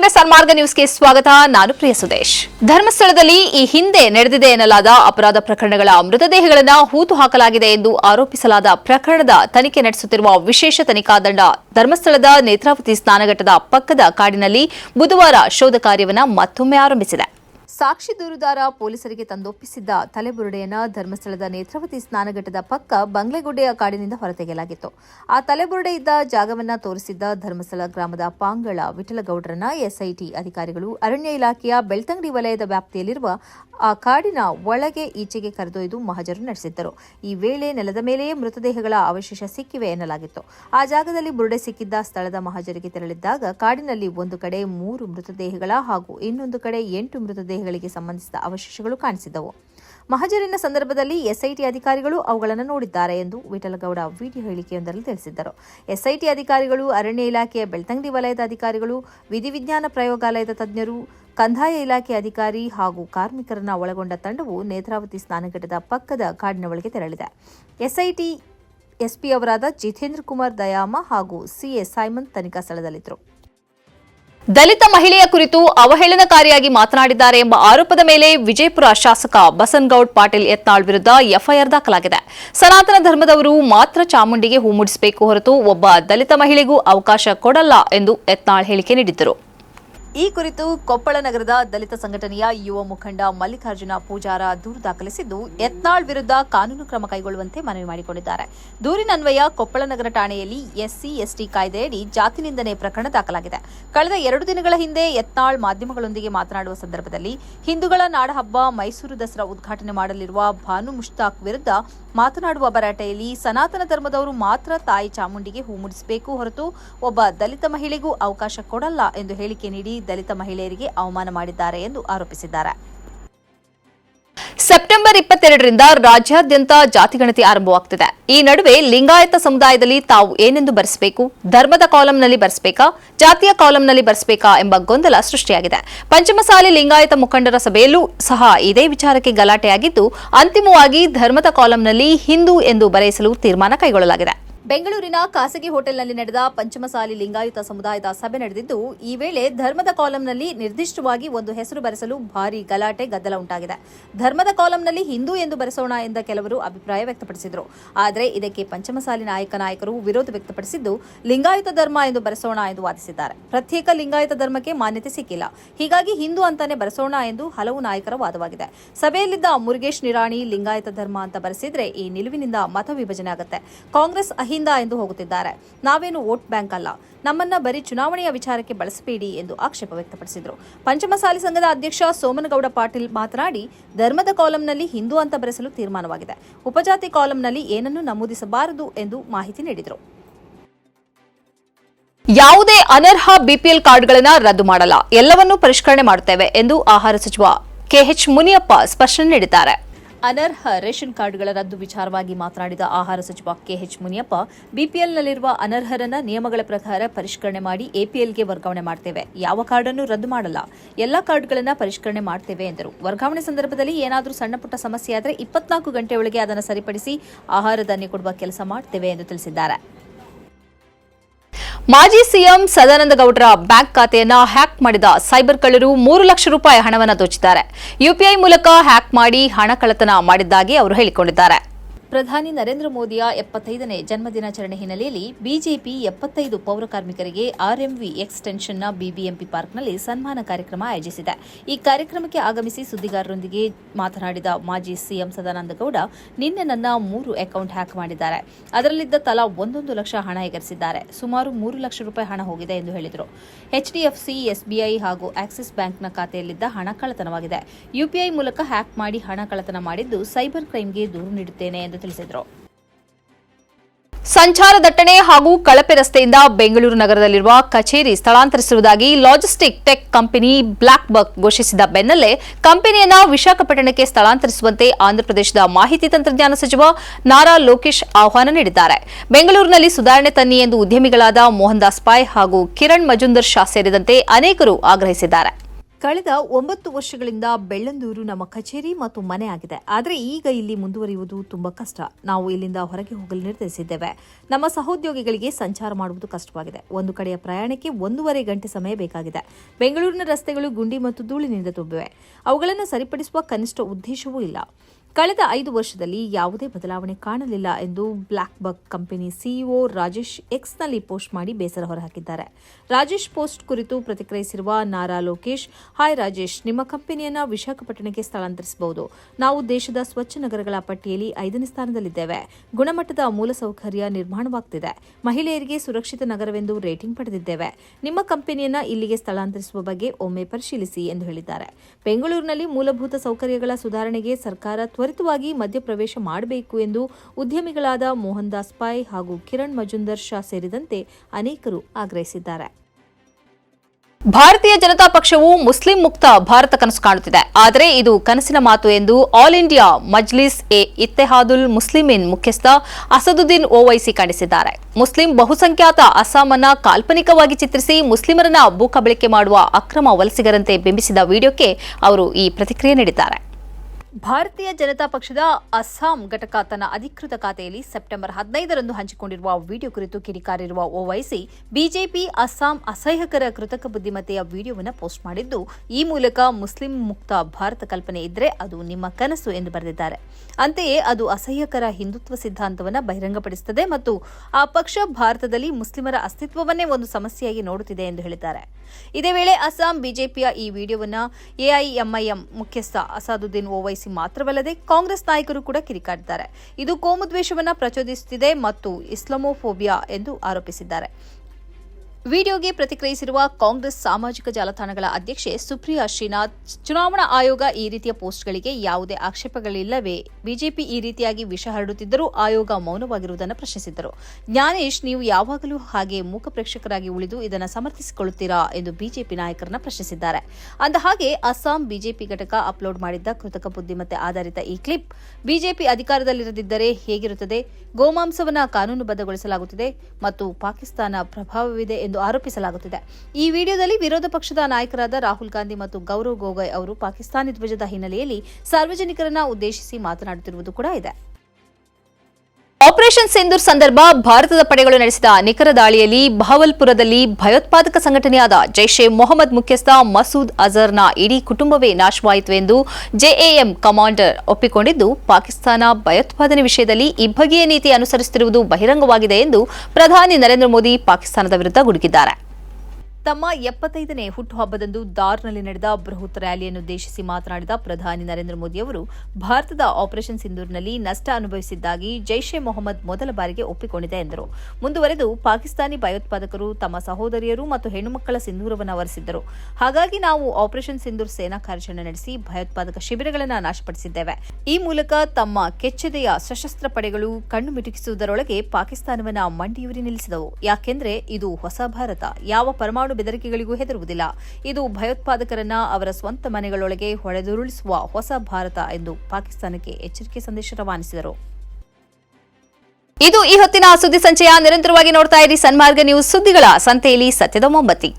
ವೀಕ್ಷಕರ, ಸನ್ಮಾರ್ಗ ನ್ಯೂಸ್ಗೆ ಸ್ವಾಗತ. ನಾನು ಪ್ರಿಯ ಸುದೇಶ್. ಧರ್ಮಸ್ಥಳದಲ್ಲಿ ಈ ಹಿಂದೆ ನಡೆದಿದೆ ಎನ್ನಲಾದ ಅಪರಾಧ ಪ್ರಕರಣಗಳ ಮೃತದೇಹಗಳನ್ನು ಹೂತು ಹಾಕಲಾಗಿದೆ ಎಂದು ಆರೋಪಿಸಲಾದ ಪ್ರಕರಣದ ತನಿಖೆ ನಡೆಸುತ್ತಿರುವ ವಿಶೇಷ ತನಿಖಾ ತಂಡ ಧರ್ಮಸ್ಥಳದ ನೇತ್ರಾವತಿ ಸ್ನಾನಘಟ್ಟದ ಪಕ್ಕದ ಕಾಡಿನಲ್ಲಿ ಬುಧವಾರ ಶೋಧ ಕಾರ್ಯವನ್ನು ಮತ್ತೊಮ್ಮೆ ಆರಂಭಿಸಿದೆ. ಸಾಕ್ಷಿ ದೂರುದಾರ ಪೊಲೀಸರಿಗೆ ತಂದೊಪ್ಪಿಸಿದ್ದ ತಲೆಬುರುಡೆಯನ್ನು ಧರ್ಮಸ್ಥಳದ ನೇತ್ರಾವತಿ ಸ್ನಾನಘಟ್ಟದ ಪಕ್ಕ ಬಂಗ್ಲೆಗುಡ್ಡೆಯ ಕಾಡಿನಿಂದ ಹೊರತೆಗೆಯಲಾಗಿತ್ತು. ಆ ತಲೆಬುರುಡೆ ಇದ್ದ ಜಾಗವನ್ನ ತೋರಿಸಿದ್ದ ಧರ್ಮಸ್ಥಳ ಗ್ರಾಮದ ಪಾಂಗಳ ವಿಠಲಗೌಡರನ್ನ ಎಸ್ಐಟಿ ಅಧಿಕಾರಿಗಳು ಅರಣ್ಯ ಇಲಾಖೆಯ ಬೆಳ್ತಂಗಡಿ ವಲಯದ ವ್ಯಾಪ್ತಿಯಲ್ಲಿರುವ ಆ ಕಾಡಿನ ಒಳಗೆ ಈಚೆಗೆ ಕರೆದೊಯ್ದು ಮಹಜರು ನಡೆಸಿದ್ದರು. ಈ ವೇಳೆ ನೆಲದ ಮೇಲೆಯೇ ಮೃತದೇಹಗಳ ಅವಶೇಷ ಸಿಕ್ಕಿವೆ ಎನ್ನಲಾಗಿತ್ತು. ಆ ಜಾಗದಲ್ಲಿ ಬುರುಡೆ ಸಿಕ್ಕಿದ್ದ ಸ್ಥಳದ ಮಹಜರಿಗೆ ತೆರಳಿದ್ದಾಗ ಕಾಡಿನಲ್ಲಿ ಒಂದು ಕಡೆ ಮೂರು ಮೃತದೇಹಗಳ ಹಾಗೂ ಇನ್ನೊಂದು ಕಡೆ ಎಂಟು ಮೃತದೇಹಗಳಿಗೆ ಸಂಬಂಧಿಸಿದ ಅವಶೇಷಗಳು ಕಾಣಿಸಿದ್ದವು. ಮಹಜರಿನ ಸಂದರ್ಭದಲ್ಲಿ ಎಸ್ಐಟಿ ಅಧಿಕಾರಿಗಳು ಅವುಗಳನ್ನು ನೋಡಿದ್ದಾರೆ ಎಂದು ವಿಠಲಗೌಡ ವಿಡಿಯೋ ಹೇಳಿಕೆಯೊಂದರಲ್ಲಿ ತಿಳಿಸಿದ್ದರು. ಎಸ್ಐಟಿ ಅಧಿಕಾರಿಗಳು, ಅರಣ್ಯ ಇಲಾಖೆಯ ಬೆಳ್ತಂಗಡಿ ವಲಯದ ಅಧಿಕಾರಿಗಳು ವಿಧಿವಿಜ್ಞಾನ ಪ್ರಯೋಗಾಲಯದ ತಜ್ಞರು, ಕಂದಾಯ ಇಲಾಖೆ ಅಧಿಕಾರಿ ಹಾಗೂ ಕಾರ್ಮಿಕರನ್ನು ಒಳಗೊಂಡ ತಂಡವು ನೇತ್ರಾವತಿ ಸ್ನಾನಘಟ್ಟದ ಪಕ್ಕದ ಕಾಡಿನ ಒಳಗೆ ತೆರಳಿದೆ. ಎಸ್ಐಟಿ ಎಸ್ಪಿ ಅವರಾದ ಜಿತೇಂದ್ರ ಕುಮಾರ್ ದಯಾಮ ಹಾಗೂ ಸಿಎಸ್ ಸೈಮನ್ ತನಿಖಾ ಸ್ಥಳದಲ್ಲಿದ್ದರು. ದಲಿತ ಮಹಿಳೆಯ ಕುರಿತು ಅವಹೇಳನಕಾರಿಯಾಗಿ ಮಾತನಾಡಿದ್ದಾರೆ ಎಂಬ ಆರೋಪದ ಮೇಲೆ ವಿಜಯಪುರ ಶಾಸಕ ಬಸನಗೌಡ್ ಪಾಟೀಲ್ ಯತ್ನಾಳ್ ವಿರುದ್ಧ ಎಫ್ಐಆರ್ ದಾಖಲಾಗಿದೆ. ಸನಾತನ ಧರ್ಮದವರು ಮಾತ್ರ ಚಾಮುಂಡಿಗೆ ಹೂ ಮುಡಿಸಬೇಕು ಹೊರತು ಒಬ್ಬ ದಲಿತ ಮಹಿಳೆಗೂ ಅವಕಾಶ ಕೊಡಲ್ಲ ಎಂದು ಯತ್ನಾಳ್ ಹೇಳಿಕೆ ನೀಡಿದ್ದರು. ಈ ಕುರಿತು ಕೊಪ್ಪಳ ನಗರದ ದಲಿತ ಸಂಘಟನೆಯ ಯುವ ಮುಖಂಡ ಮಲ್ಲಿಕಾರ್ಜುನ ಪೂಜಾರ ದೂರು ದಾಖಲಿಸಿದ್ದು, ಯತ್ನಾಳ್ ವಿರುದ್ಧ ಕಾನೂನು ಕ್ರಮ ಕೈಗೊಳ್ಳುವಂತೆ ಮನವಿ ಮಾಡಿಕೊಂಡಿದ್ದಾರೆ. ದೂರಿನನ್ವಯ ಕೊಪ್ಪಳ ನಗರ ಠಾಣೆಯಲ್ಲಿ ಎಸ್ಸಿ, ಎಸ್ಟಿ ಕಾಯ್ದೆಯಡಿ ಜಾತಿ ನಿಂದನೆ ಪ್ರಕರಣ ದಾಖಲಾಗಿದೆ. ಕಳೆದ ಎರಡು ದಿನಗಳ ಹಿಂದೆ ಯತ್ನಾಳ್ ಮಾಧ್ಯಮಗಳೊಂದಿಗೆ ಮಾತನಾಡುವ ಸಂದರ್ಭದಲ್ಲಿ ಹಿಂದೂಗಳ ನಾಡಹಬ್ಬ ಮೈಸೂರು ದಸರಾ ಉದ್ಘಾಟನೆ ಮಾಡಲಿರುವ ಭಾನು ಮುಷ್ತಾಕ್ ವಿರುದ್ಧ ಮಾತನಾಡುವ ಭರಾಟೆಯಲ್ಲಿ ಸನಾತನ ಧರ್ಮದವರು ಮಾತ್ರ ತಾಯಿ ಚಾಮುಂಡಿಗೆ ಹೂ ಮುಡಿಸಬೇಕು ಹೊರತು ಒಬ್ಬ ದಲಿತ ಮಹಿಳೆಗೂ ಅವಕಾಶ ಕೊಡಲ್ಲ ಎಂದು ಹೇಳಿಕೆ ನೀಡಿ ದಲಿತ ಮಹಿಳೆಯರಿಗೆ ಅವಮಾನ ಮಾಡಿದ್ದಾರೆ ಎಂದು ಆರೋಪಿಸಿದ್ದಾರೆ. ಸೆಪ್ಟೆಂಬರ್ ಇಪ್ಪತ್ತೆರಡರಿಂದ ರಾಜ್ಯಾದ್ಯಂತ ಜಾತಿಗಣತಿ ಆರಂಭವಾಗ್ತಿದೆ. ಈ ನಡುವೆ ಲಿಂಗಾಯತ ಸಮುದಾಯದಲ್ಲಿ ತಾವು ಏನೆಂದು ಬರೆಸಬೇಕು? ಧರ್ಮದ ಕಾಲಂನಲ್ಲಿ ಬರೆಸಬೇಕಾ? ಜಾತಿಯ ಕಾಲಂನಲ್ಲಿ ಬರೆಸಬೇಕಾ ಎಂಬ ಗೊಂದಲ ಸೃಷ್ಟಿಯಾಗಿದೆ. ಪಂಚಮಸಾಲಿ ಲಿಂಗಾಯತ ಮುಖಂಡರ ಸಭೆಯಲ್ಲೂ ಸಹ ಇದೇ ವಿಚಾರಕ್ಕೆ ಗಲಾಟೆಯಾಗಿದ್ದು, ಅಂತಿಮವಾಗಿ ಧರ್ಮದ ಕಾಲಂನಲ್ಲಿ ಹಿಂದೂ ಎಂದು ಬರೆಯಿಸಲು ತೀರ್ಮಾನ ಕೈಗೊಳ್ಳಲಾಗಿದೆ. ಬೆಂಗಳೂರಿನ ಖಾಸಗಿ ಹೋಟೆಲ್ನಲ್ಲಿ ನಡೆದ ಪಂಚಮಸಾಲಿ ಲಿಂಗಾಯತ ಸಮುದಾಯದ ಸಭೆ ನಡೆದಿದ್ದು, ಈ ವೇಳೆ ಧರ್ಮದ ಕಾಲಂನಲ್ಲಿ ನಿರ್ದಿಷ್ಟವಾಗಿ ಒಂದು ಹೆಸರು ಬರೆಸಲು ಭಾರಿ ಗಲಾಟೆ, ಗದ್ದಲ ಉಂಟಾಗಿದೆ. ಧರ್ಮದ ಕಾಲಂನಲ್ಲಿ ಹಿಂದೂ ಎಂದು ಬರೆಸೋಣ ಎಂದ ಕೆಲವರು ಅಭಿಪ್ರಾಯ ವ್ಯಕ್ತಪಡಿಸಿದರು. ಆದರೆ ಇದಕ್ಕೆ ಪಂಚಮಸಾಲಿ ನಾಯಕ ನಾಯಕರು ವಿರೋಧ ವ್ಯಕ್ತಪಡಿಸಿದ್ದು, ಲಿಂಗಾಯತ ಧರ್ಮ ಎಂದು ಬರೆಸೋಣ ಎಂದು ವಾದಿಸಿದ್ದಾರೆ. ಪ್ರತ್ಯೇಕ ಲಿಂಗಾಯತ ಧರ್ಮಕ್ಕೆ ಮಾನ್ಯತೆ ಸಿಕ್ಕಿಲ್ಲ. ಹೀಗಾಗಿ ಹಿಂದೂ ಅಂತಾನೆ ಬರೆಸೋಣ ಎಂದು ಹಲವು ನಾಯಕರ ವಾದವಾಗಿದೆ. ಸಭೆಯಲ್ಲಿದ್ದ ಮುರುಗೇಶ್ ನಿರಾಣಿ, ಲಿಂಗಾಯತ ಧರ್ಮ ಅಂತ ಬರೆಸಿದ್ರೆ ಈ ನಿಲುವಿನಿಂದ ಮತ ವಿಭಜನೆ ಆಗುತ್ತೆ. ಕಾಂಗ್ರೆಸ್ ಅಹಿಂದ ಎಂದು ಹೋಗುತ್ತಿದ್ದಾರೆ. ನಾವೇನು ವೋಟ್ ಬ್ಯಾಂಕ್ ಅಲ್ಲ. ನಮ್ಮನ್ನ ಬರೀ ಚುನಾವಣೆಯ ವಿಚಾರಕ್ಕೆ ಬಳಸಬೇಡಿ ಎಂದು ಆಕ್ಷೇಪ ವ್ಯಕ್ತಪಡಿಸಿದರು. ಪಂಚಮಸಾಲಿ ಸಂಘದ ಅಧ್ಯಕ್ಷ ಸೋಮನಗೌಡ ಪಾಟೀಲ್ ಮಾತನಾಡಿ, ಧರ್ಮದ ಕಾಲಂನಲ್ಲಿ ಹಿಂದೂ ಅಂತ ಬರೆಸಲು ತೀರ್ಮಾನವಾಗಿದೆ. ಉಪಜಾತಿ ಕಾಲಂನಲ್ಲಿ ಏನನ್ನೂ ನಮೂದಿಸಬಾರದು ಎಂದು ಮಾಹಿತಿ ನೀಡಿದರು. ಯಾವುದೇ ಅನರ್ಹ ಬಿಪಿಎಲ್ ಕಾರ್ಡ್ಗಳನ್ನು ರದ್ದು ಮಾಡಲ್ಲ. ಎಲ್ಲವನ್ನೂ ಪರಿಷ್ಕರಣೆ ಮಾಡುತ್ತೇವೆ ಎಂದು ಆಹಾರ ಸಚಿವ ಕೆಎಚ್ ಮುನಿಯಪ್ಪ ಸ್ಪಷ್ಟನೆ ನೀಡಿದ್ದಾರೆ. ಅನರ್ಹ ರೇಷನ್ ಕಾರ್ಡ್ಗಳ ರದ್ದು ವಿಚಾರವಾಗಿ ಮಾತನಾಡಿದ ಆಹಾರ ಸಚಿವ ಕೆಎಚ್ ಮುನಿಯಪ್ಪ, ಬಿಪಿಎಲ್ನಲ್ಲಿರುವ ಅನರ್ಹರನ್ನ ನಿಯಮಗಳ ಪ್ರಕಾರ ಪರಿಷ್ಕರಣೆ ಮಾಡಿ ಎಪಿಎಲ್ಗೆ ವರ್ಗಾವಣೆ ಮಾಡ್ತೇವೆ. ಯಾವ ಕಾರ್ಡನ್ನು ರದ್ದು ಮಾಡಲ್ಲ. ಎಲ್ಲ ಕಾರ್ಡ್ಗಳನ್ನು ಪರಿಷ್ಕರಣೆ ಮಾಡ್ತೇವೆ ಎಂದರು. ವರ್ಗಾವಣೆ ಸಂದರ್ಭದಲ್ಲಿ ಏನಾದರೂ ಸಣ್ಣಪುಟ್ಟ ಸಮಸ್ಯೆ ಆದರೆ ಇಪ್ಪತ್ನಾಲ್ಕು ಗಂಟೆಯೊಳಗೆ ಅದನ್ನು ಸರಿಪಡಿಸಿ ಆಹಾರ ಧಾನ್ಯ ಕೊಡುವ ಕೆಲಸ ಮಾಡ್ತೇವೆ ಎಂದು ತಿಳಿಸಿದ್ದಾರೆ. ಮಾಜಿ ಸಿಎಂ ಸದಾನಂದ ಗೌಡರ ಬ್ಯಾಂಕ್ ಖಾತೆಯನ್ನ ಹ್ಯಾಕ್ ಮಾಡಿದ ಸೈಬರ್ ಕಳ್ಳರು ಮೂರು ಲಕ್ಷ ರೂಪಾಯಿ ಹಣವನ್ನು ದೋಚಿದ್ದಾರೆ. ಯುಪಿಐ ಮೂಲಕ ಹ್ಯಾಕ್ ಮಾಡಿ ಹಣ ಕಳ್ಳತನ ಮಾಡಿದ್ದಾಗಿ ಅವರು ಹೇಳಿಕೊಂಡಿದ್ದಾರೆ. ಪ್ರಧಾನಿ ನರೇಂದ್ರ ಮೋದಿಯ ಎಪ್ಪತ್ತೈದನೇ ಜನ್ಮದಿನಾಚರಣೆ ಹಿನ್ನೆಲೆಯಲ್ಲಿ ಬಿಜೆಪಿ ಎಪ್ಪತ್ತೈದು ಪೌರ ಕಾರ್ಮಿಕರಿಗೆ ಆರ್ಎಂವಿ ಎಕ್ಸ್ಟೆನ್ಷನ್ನ ಬಿಬಿಎಂಪಿ ಪಾರ್ಕ್ನಲ್ಲಿ ಸನ್ಮಾನ ಕಾರ್ಯಕ್ರಮ ಆಯೋಜಿಸಿದೆ. ಈ ಕಾರ್ಯಕ್ರಮಕ್ಕೆ ಆಗಮಿಸಿ ಸುದ್ದಿಗಾರರೊಂದಿಗೆ ಮಾತನಾಡಿದ ಮಾಜಿ ಸಿಎಂ ಸದಾನಂದ ಗೌಡ ನಿನ್ನೆ ನನ್ನ ಮೂರು ಅಕೌಂಟ್ ಹ್ಯಾಕ್ ಮಾಡಿದ್ದಾರೆ. ಅದರಲ್ಲಿದ್ದ ತಲಾ ಒಂದೊಂದು ಲಕ್ಷ ಹಣ ಎಗರಿಸಿದ್ದಾರೆ. ಸುಮಾರು ಮೂರು ಲಕ್ಷ ರೂಪಾಯಿ ಹಣ ಹೋಗಿದೆ ಎಂದು ಹೇಳಿದರು. ಎಚ್ಡಿಎಫ್ಸಿ ಎಸ್ಬಿಐ ಹಾಗೂ ಆಕ್ಸಿಸ್ ಬ್ಯಾಂಕ್ನ ಖಾತೆಯಲ್ಲಿದ್ದ ಹಣ ಕಳ್ಳತನವಾಗಿದೆ. ಯುಪಿಐ ಮೂಲಕ ಹ್ಯಾಕ್ ಮಾಡಿ ಹಣ ಕಳ್ಳತನ ಮಾಡಿದ್ದು ಸೈಬರ್ ಕ್ರೈಮ್ಗೆ ದೂರು ನೀಡುತ್ತೇನೆ ಎಂದು ತಿಳಿಸಿದರು. ಸಂಚಾರ ದಟ್ಟಣೆ ಹಾಗೂ ಕಳಪೆ ರಸ್ತೆಯಿಂದ ಬೆಂಗಳೂರು ನಗರದಲ್ಲಿರುವ ಕಚೇರಿ ಸ್ಥಳಾಂತರಿಸಿರುವುದಾಗಿ logistic tech company BlackBuck ಘೋಷಿಸಿದ ಬೆನ್ನಲ್ಲೇ ಕಂಪನಿಯನ್ನ ವಿಶಾಖಪಟ್ಟಣಕ್ಕೆ ಸ್ಥಳಾಂತರಿಸುವಂತೆ ಆಂಧ್ರಪ್ರದೇಶದ ಮಾಹಿತಿ ತಂತ್ರಜ್ಞಾನ ಸಚಿವ ನಾರಾ ಲೋಕೇಶ್ ಆಹ್ವಾನ ನೀಡಿದ್ದಾರೆ. ಬೆಂಗಳೂರಿನಲ್ಲಿ ಸುಧಾರಣೆ ತನ್ನಿ ಎಂದು ಉದ್ಯಮಿಗಳಾದ ಮೋಹನ್ ದಾಸ್ ಪಾಯ್ ಹಾಗೂ ಕಿರಣ್ ಮಜುಂದರ್ ಶಾ ಸೇರಿದಂತೆ ಅನೇಕರು ಆಗ್ರಹಿಸಿದ್ದಾರೆ. ಕಳೆದ ಒಂಬತ್ತು ವರ್ಷಗಳಿಂದ ಬೆಳ್ಳಂದೂರು ನಮ್ಮ ಕಚೇರಿ ಮತ್ತು ಮನೆ ಆಗಿದೆ. ಆದರೆ ಈಗ ಇಲ್ಲಿ ಮುಂದುವರಿಯುವುದು ತುಂಬಾ ಕಷ್ಟ. ನಾವು ಇಲ್ಲಿಂದ ಹೊರಗೆ ಹೋಗಲು ನಿರ್ಧರಿಸಿದ್ದೇವೆ. ನಮ್ಮ ಸಹೋದ್ಯೋಗಿಗಳಿಗೆ ಸಂಚಾರ ಮಾಡುವುದು ಕಷ್ಟವಾಗಿದೆ. ಒಂದು ಕಡೆಯ ಪ್ರಯಾಣಕ್ಕೆ ಒಂದೂವರೆ ಗಂಟೆ ಸಮಯ ಬೇಕಾಗಿದೆ. ಬೆಂಗಳೂರಿನ ರಸ್ತೆಗಳು ಗುಂಡಿ ಮತ್ತು ಧೂಳಿನಿಂದ ತುಂಬಿವೆ. ಅವುಗಳನ್ನು ಸರಿಪಡಿಸುವ ಕನಿಷ್ಠ ಉದ್ದೇಶವೂ ಇಲ್ಲ. ಕಳೆದ ಐದು ವರ್ಷದಲ್ಲಿ ಯಾವುದೇ ಬದಲಾವಣೆ ಕಾಣಲಿಲ್ಲ ಎಂದು Blackbuck company CEO Rajesh ಎಕ್ಸ್ನಲ್ಲಿ ಪೋಸ್ಟ್ ಮಾಡಿ ಬೇಸರ ಹೊರಹಾಕಿದ್ದಾರೆ. ರಾಜೇಶ್ ಪೋಸ್ಟ್ ಕುರಿತು ಪ್ರತಿಕ್ರಿಯಿಸಿರುವ ನಾರಾ ಲೋಕೇಶ್, ಹಾಯ್ ರಾಜೇಶ್, ನಿಮ್ಮ ಕಂಪನಿಯನ್ನ ವಿಶಾಖಪಟ್ಟಣಕ್ಕೆ ಸ್ಥಳಾಂತರಿಸಬಹುದು. ನಾವು ದೇಶದ ಸ್ವಚ್ಛ ನಗರಗಳ ಪಟ್ಟಿಯಲ್ಲಿ ಐದನೇ ಸ್ಥಾನದಲ್ಲಿದ್ದೇವೆ. ಗುಣಮಟ್ಟದ ಮೂಲಸೌಕರ್ಯ ನಿರ್ಮಾಣವಾಗುತ್ತಿದೆ ಮಹಿಳೆಯರಿಗೆ ಸುರಕ್ಷಿತ ನಗರವೆಂದು ರೇಟಿಂಗ್ ಪಡೆದಿದ್ದೇವೆ. ನಿಮ್ಮ ಕಂಪನಿಯನ್ನ ಇಲ್ಲಿಗೆ ಸ್ಥಳಾಂತರಿಸುವ ಬಗ್ಗೆ ಒಮ್ಮೆ ಪರಿಶೀಲಿಸಿ ಎಂದು ಹೇಳಿದ್ದಾರೆ. ಬೆಂಗಳೂರಿನಲ್ಲಿ ಮೂಲಭೂತ ಸೌಕರ್ಯಗಳ ಸುಧಾರಣೆಗೆ ಸರ್ಕಾರ ತ್ವರಿತವಾಗಿ ಮಧ್ಯಪ್ರವೇಶ ಮಾಡಬೇಕು ಎಂದು ಉದ್ಯಮಿಗಳಾದ ಮೋಹನ್ ದಾಸ್ ಪಾಯ್ ಹಾಗೂ ಕಿರಣ್ ಮಜುಂದರ್ ಶಾ ಸೇರಿದಂತೆ ಅನೇಕರು ಆಗ್ರಹಿಸಿದ್ದಾರೆ. ಭಾರತೀಯ ಜನತಾ ಪಕ್ಷವು ಮುಸ್ಲಿಂ ಮುಕ್ತ ಭಾರತ ಕನಸು ಕಾಣುತ್ತಿದೆ. ಆದರೆ ಇದು ಕನಸಿನ ಮಾತು ಎಂದು ಆಲ್ ಇಂಡಿಯಾ ಮಜ್ಲಿಸ್ ಎ ಇತ್ತೆಹಾದುಲ್ ಮುಸ್ಲಿಮಿನ್ ಮುಖ್ಯಸ್ಥ ಅಸದುದ್ದೀನ್ ಓವೈಸಿ ಖಂಡಿಸಿದ್ದಾರೆ. ಮುಸ್ಲಿಂ ಬಹುಸಂಖ್ಯಾತ ಅಸ್ಸಾಮನ್ನ ಕಾಲ್ಪನಿಕವಾಗಿ ಚಿತ್ರಿಸಿ ಮುಸ್ಲಿಮರನ್ನ ಭೂಕಬಳಿಕೆ ಮಾಡುವ ಅಕ್ರಮ ವಲಸಿಗರಂತೆ ಬಿಂಬಿಸಿದ ವಿಡಿಯೋಕ್ಕೆ ಅವರು ಈ ಪ್ರತಿಕ್ರಿಯೆ ನೀಡಿದ್ದಾರೆ. ಭಾರತೀಯ ಜನತಾ ಪಕ್ಷದ ಅಸ್ಸಾಂ ಘಟಕ ತನ್ನ ಅಧಿಕೃತ ಖಾತೆಯಲ್ಲಿ ಸೆಪ್ಟೆಂಬರ್ ಹದಿನೈದರಂದು ಹಂಚಿಕೊಂಡಿರುವ ವಿಡಿಯೋ ಕುರಿತು ಕಿಡಿಕಾರಿರುವ ಓವೈಸಿ, ಬಿಜೆಪಿ, ಅಸ್ಸಾಂ ಅಸಹ್ಯಕರ ಕೃತಕ ಬುದ್ಧಿಮತ್ತೆಯ ವಿಡಿಯೋವನ್ನು ಪೋಸ್ಟ್ ಮಾಡಿದ್ದು, ಈ ಮೂಲಕ ಮುಸ್ಲಿಂ ಮುಕ್ತ ಭಾರತ ಕಲ್ಪನೆ ಇದ್ರೆ ಅದು ನಿಮ್ಮ ಕನಸು ಎಂದು ಬರೆದಿದ್ದಾರೆ. ಅಂತೆಯೇ ಅದು ಅಸಹ್ಯಕರ ಹಿಂದುತ್ವ ಸಿದ್ಧಾಂತವನ್ನು ಬಹಿರಂಗಪಡಿಸುತ್ತದೆ ಮತ್ತು ಆ ಪಕ್ಷ ಭಾರತದಲ್ಲಿ ಮುಸ್ಲಿಮರ ಅಸ್ತಿತ್ವವನ್ನೇ ಒಂದು ಸಮಸ್ಯೆಯಾಗಿ ನೋಡುತ್ತಿದೆ ಎಂದು ಹೇಳಿದ್ದಾರೆ. ಇದೇ ವೇಳೆ ಅಸ್ಸಾಂ ಬಿಜೆಪಿಯ ಈ ವಿಡಿಯೋವನ್ನು ಎಐಎಂಐಎಂ ಮುಖ್ಯಸ್ಥ ಅಸಾದುದ್ದೀನ್ ಓವೈಸಿ ಮಾತ್ರವಲ್ಲದೆ ಕಾಂಗ್ರೆಸ್ ನಾಯಕರು ಕೂಡ ಕಿರಿಕಾಡಿದ್ದಾರೆ ಇದು ಕೋಮುದ್ವೇಷವನ್ನ ಪ್ರಚೋದಿಸುತ್ತಿದೆ ಮತ್ತು ಇಸ್ಲಾಮೋಫೋಬಿಯಾ ಎಂದು ಆರೋಪಿಸಿದ್ದಾರೆ. ವಿಡಿಯೋಗೆ ಪ್ರತಿಕ್ರಿಯಿಸಿರುವ ಕಾಂಗ್ರೆಸ್ ಸಾಮಾಜಿಕ ಜಾಲತಾಣಗಳ ಅಧ್ಯಕ್ಷೆ ಸುಪ್ರಿಯಾ ಶ್ರೀನಾಥ್, ಚುನಾವಣಾ ಆಯೋಗ ಈ ರೀತಿಯ ಪೋಸ್ಟ್ಗಳಿಗೆ ಯಾವುದೇ ಆಕ್ಷೇಪಗಳಿಲ್ಲವೇ? ಬಿಜೆಪಿ ಈ ರೀತಿಯಾಗಿ ವಿಷ ಹರಡುತ್ತಿದ್ದರೂ ಆಯೋಗ ಮೌನವಾಗಿರುವುದನ್ನು ಪ್ರಶ್ನಿಸಿದ್ದರು. ಜ್ಞಾನೇಶ್, ನೀವು ಯಾವಾಗಲೂ ಹಾಗೆ ಮೂಕ ಪ್ರೇಕ್ಷಕರಾಗಿ ಉಳಿದು ಇದನ್ನು ಸಮರ್ಥಿಸಿಕೊಳ್ಳುತ್ತೀರಾ ಎಂದು ಬಿಜೆಪಿ ನಾಯಕರನ್ನ ಪ್ರಶ್ನಿಸಿದ್ದಾರೆ. ಅಂದಹಾಗೆ ಅಸ್ಸಾಂ ಬಿಜೆಪಿ ಘಟಕ ಅಪ್ಲೋಡ್ ಮಾಡಿದ್ದ ಕೃತಕ ಬುದ್ಧಿಮತ್ತೆ ಆಧಾರಿತ ಈ ಕ್ಲಿಪ್ ಬಿಜೆಪಿ ಅಧಿಕಾರದಲ್ಲಿರದಿದ್ದರೆ ಹೇಗಿರುತ್ತದೆ? ಗೋಮಾಂಸವನ್ನು ಕಾನೂನುಬದ್ಧಗೊಳಿಸಲಾಗುತ್ತಿದೆ ಮತ್ತು ಪಾಕಿಸ್ತಾನ ಪ್ರಭಾವವಿದೆ ಎಂದು ಆರೋಪಿಸಲಾಗುತ್ತಿದೆ. ಈ ವಿಡಿಯೋದಲ್ಲಿ ವಿರೋಧ ಪಕ್ಷದ ನಾಯಕರಾದ ರಾಹುಲ್ ಗಾಂಧಿ ಮತ್ತು ಗೌರವ್ ಗೊಗೊಯ್ ಅವರು ಪಾಕಿಸ್ತಾನಿ ಧ್ವಜದ ಹಿನ್ನೆಲೆಯಲ್ಲಿ ಸಾರ್ವಜನಿಕರನ್ನ ಉದ್ದೇಶಿಸಿ ಮಾತನಾಡುತ್ತಿರುವುದು ಕೂಡ ಇದೆ. ಆಪರೇಷನ್ ಸಿಂಧೂರ್ ಸಂದರ್ಭ ಭಾರತದ ಪಡೆಗಳು ನಡೆಸಿದ ನಿಖರ ದಾಳಿಯಲ್ಲಿ ಬಹವಲ್ಪುರದಲ್ಲಿ ಭಯೋತ್ಪಾದಕ ಸಂಘಟನೆಯಾದ ಜೈಷ್ ಮೊಹಮ್ಮದ್ ಮುಖ್ಯಸ್ಥ ಮಸೂದ್ ಅಜರ್ನ ಇಡೀ ಕುಟುಂಬವೇ ನಾಶವಾಯಿತು ಎಂದು ಜೆಎಎಂ ಕಮಾಂಡರ್ ಒಪ್ಪಿಕೊಂಡಿದ್ದು, ಪಾಕಿಸ್ತಾನ ಭಯೋತ್ಪಾದನೆ ವಿಷಯದಲ್ಲಿ ಇಬ್ಬಗೆಯ ನೀತಿ ಅನುಸರಿಸುತ್ತಿರುವುದು ಬಹಿರಂಗವಾಗಿದೆ ಎಂದು ಪ್ರಧಾನಿ ನರೇಂದ್ರ ಮೋದಿ ಪಾಕಿಸ್ತಾನದ ವಿರುದ್ಧ ಗುಡುಗಿದ್ದಾರೆ. ತಮ್ಮ ಎಪ್ಪತ್ತೈದನೇ ಹುಟ್ಟುಹಬ್ಬದಂದು ದಾರ್ನಲ್ಲಿ ನಡೆದ ಬೃಹತ್ ರ್ಯಾಲಿಯನ್ನುದ್ದೇಶಿಸಿ ಮಾತನಾಡಿದ ಪ್ರಧಾನಿ ನರೇಂದ್ರ ಮೋದಿ ಅವರು, ಭಾರತದ ಆಪರೇಷನ್ ಸಿಂಧೂರ್ನಲ್ಲಿ ನಷ್ಟ ಅನುಭವಿಸಿದ್ದಾಗಿ ಜೈಷ್ ಎ ಮೊಹಮ್ಮದ್ ಮೊದಲ ಬಾರಿಗೆ ಒಪ್ಪಿಕೊಂಡಿದೆ ಎಂದರು. ಮುಂದುವರೆದು ಪಾಕಿಸ್ತಾನಿ ಭಯೋತ್ಪಾದಕರು ತಮ್ಮ ಸಹೋದರಿಯರು ಮತ್ತು ಹೆಣ್ಣುಮಕ್ಕಳ ಸಿಂಧೂರವನ್ನು ಆವರಿಸಿದ್ದರು ಹಾಗಾಗಿ ನಾವು ಆಪರೇಷನ್ ಸಿಂಧೂರ್ ಸೇನಾ ಕಾರ್ಯಾಚರಣೆ ನಡೆಸಿ ಭಯೋತ್ಪಾದಕ ಶಿಬಿರಗಳನ್ನು ನಾಶಪಡಿಸಿದ್ದೇವೆ. ಈ ಮೂಲಕ ತಮ್ಮ ಕೆಚ್ಚೆದೆಯ ಸಶಸ್ತ್ರ ಪಡೆಗಳು ಕಣ್ಣು ಮಿಟುಕಿಸುವುದರೊಳಗೆ ಪಾಕಿಸ್ತಾನವನ್ನ ಮಂಡಿಯೂರಿ ನಿಲ್ಲಿಸಿದವು. ಯಾಕೆಂದ್ರೆ ಇದು ಹೊಸ ಭಾರತ. ಯಾವ ಪರಮಾಣು ಬೆದರಿಕೆಗಳಿಗೂ ಹೆದರುವುದಿಲ್ಲ. ಇದು ಭಯೋತ್ಪಾದಕರನ್ನ ಅವರ ಸ್ವಂತ ಮನೆಗಳೊಳಗೆ ಹೊಡೆದುರುಳಿಸುವ ಹೊಸ ಭಾರತ ಎಂದು ಪಾಕಿಸ್ತಾನಕ್ಕೆ ಎಚ್ಚರಿಕೆ ಸಂದೇಶ ರವಾನಿಸಿದರು. ಇದು ಈ ಹೊತ್ತಿನ ಸುದ್ದಿ ಸಂಚಯ. ನಿರಂತರವಾಗಿ ನೋಡ್ತಾ ಇರಿ ಸನ್ಮಾರ್ಗ ನ್ಯೂಸ್ ಸುದ್ದಿಗಳ ಸಂತೆಯಲ್ಲಿ ಸತ್ಯದ ಮೊಂಬತ್ತಿ.